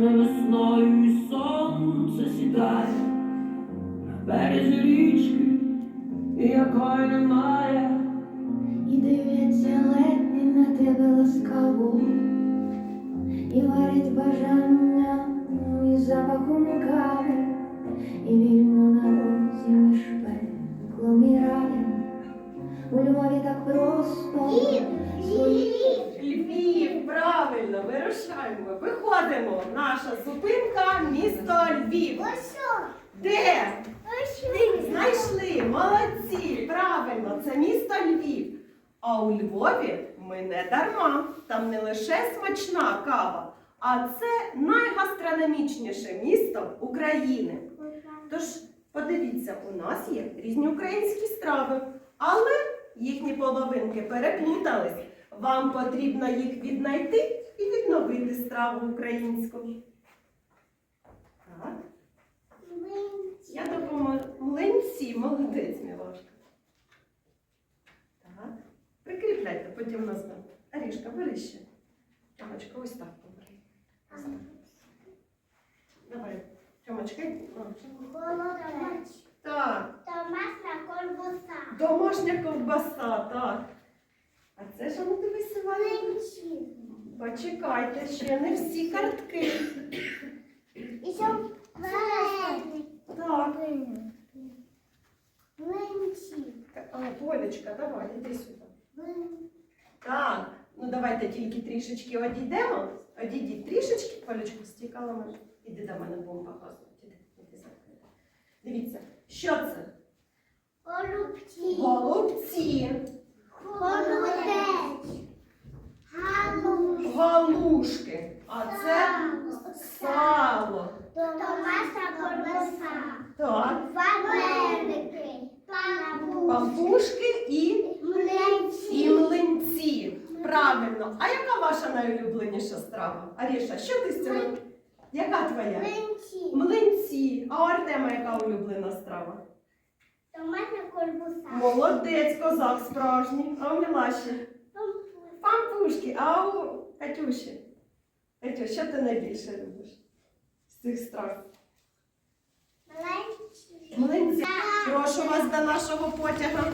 На весною сонце сідає, на березі річки, якої немає, і дивляться ледні на тебе ласкаво, і варять бажання і запахом кави. Так просто. Львів, правильно, вирушаємо. Виходимо. Наша зупинка місто Львів. Де? Знайшли, молодці, правильно, це місто Львів. А у Львові ми не дарма. Там не лише смачна кава, а це найгастрономічніше місто України. Тож, подивіться, у нас є різні українські страви, але їхні половинки переплутались. Вам потрібно їх віднайти і відновити страву українську. Так. Я допоможу. Млинці, молодець, Мілошка. Так. Прикріпляйте, потім назвемо. Арішка, бери ще. Тьомочка, ось так побери. Ось так. Давай, Тьомочка. Так, домашня ковбаса, так. А це ж, а ну дивися, Ваня. Почекайте, ще не всі картки. Так. А, Полечка, давай, іди сюди. Так, ну давайте тільки трішечки одійдемо. Одійдіть трішечки, Полечку стікала мене. Іди до мене, будемо показувати. Дивіться, що це? Голубці, галушки, а це сало. Так, пампушки і, і млинці. Правильно. А яка ваша найулюбленіша страва? Аріша, що ти з цього? Яка твоя? Млинці. А у Артема яка улюблена страва? Молодець, козак справжній. А у Мілаші? Пампушки. А у Катюші? Катю, що ти найбільше любиш з цих страв? Млинці. Прошу вас до нашого потяга.